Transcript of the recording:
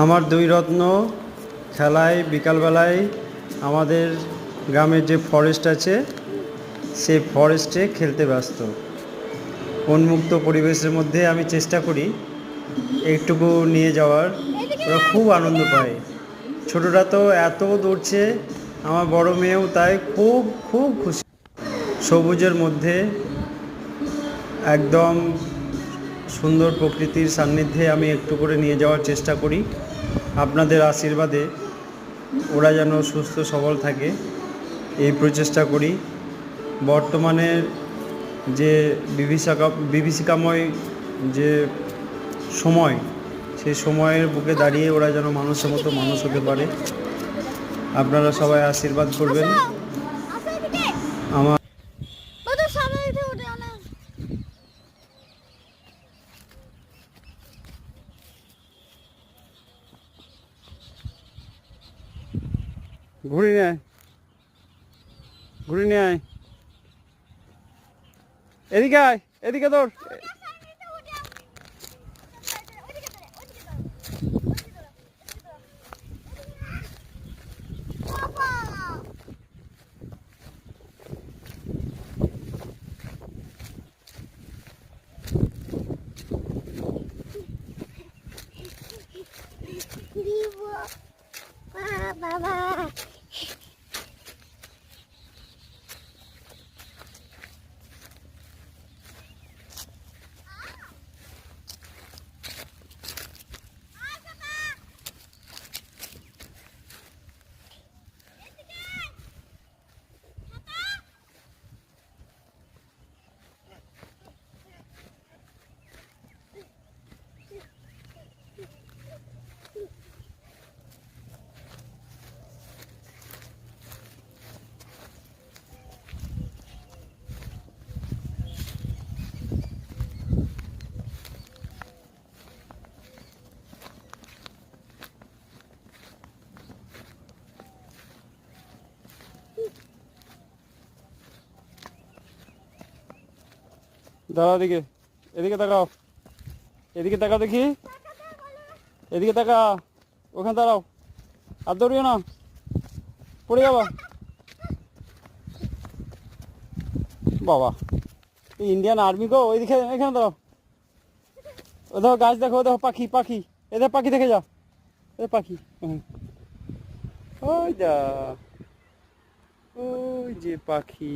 আমার দুই রত্ন খেলায় বিকালবেলায় আমাদের গ্রামের যে ফরেস্ট আছে, সেই ফরেস্টে খেলতে ব্যস্ত। উন্মুক্ত পরিবেশের মধ্যে আমি চেষ্টা করি একটুকু নিয়ে যাওয়ার। ওরা খুব আনন্দ পায়। ছোটরা তো এত দৌড়ছে আমার বড় মেয়েও তাই খুব খুব খুশি। সবুজের মধ্যে একদম সুন্দর প্রকৃতির সান্নিধ্যে আমি একটু করে নিয়ে যাওয়ার চেষ্টা করি। আপনাদের আশীর্বাদে ওরা যেন সুস্থ সবল থাকে এই প্রচেষ্টা করি। বর্তমানে যে বিভীষিকা বিভীষিকাময় যে সময় সেই সময়ের বুকে দাঁড়িয়ে ওরা যেন মানুষের মতো মানুষ হতে পারে। আপনারা সবাই আশীর্বাদ করবেন। আমার ঘুরে নিয়ে আয় ঘুরে নিয়ে আয় এদিকে আয় এদিকে তোর বাবা। দাঁড়াও এদিকে এদিকে তাকাও। এদিকে তাকাও দেখি। এদিকে তাকা ওখানে দাঁড়াও। আর দৌড়িও না। পড়ে যাবা। বাবা ইন্ডিয়ান আর্মি গো, ওইদিকে, এখানে দাঁড়াও। ও দেখো, গাছ দেখো দেখো, পাখি পাখি। এদের পাখি দেখে যাও। এদের পাখি। ওই যা ওই যে পাখি।